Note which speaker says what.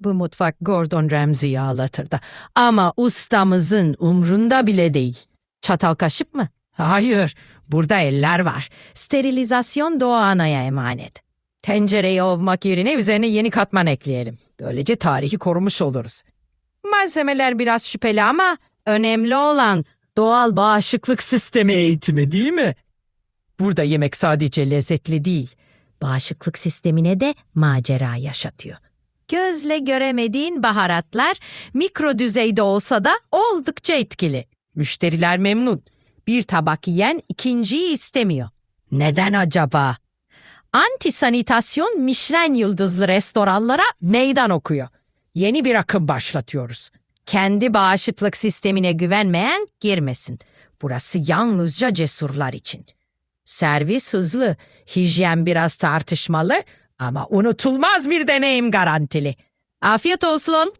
Speaker 1: Bu mutfak Gordon Ramsay'i ağlatırdı. Ama ustamızın umrunda bile değil. Çatal kaşık mı? Hayır. Burada eller var. Sterilizasyon Doğu Ana'ya emanet. Tencereyi ovmak yerine üzerine yeni katman ekleyelim. Böylece tarihi korumuş oluruz. Malzemeler biraz şüpheli ama önemli olan doğal bağışıklık sistemi eğitimi değil mi? Burada yemek sadece lezzetli değil, bağışıklık sistemine de macera yaşatıyor. Gözle göremediğin baharatlar mikro düzeyde olsa da oldukça etkili. Müşteriler memnun. Bir tabak yiyen ikinciyi istemiyor. Neden acaba? Antisanitasyon Michelin yıldızlı restoranlara meydan okuyor. Yeni bir akım başlatıyoruz. Kendi bağışıklık sistemine güvenmeyen girmesin. Burası yalnızca cesurlar için. Servis hızlı, hijyen biraz tartışmalı ama unutulmaz bir deneyim garantili. Afiyet olsun.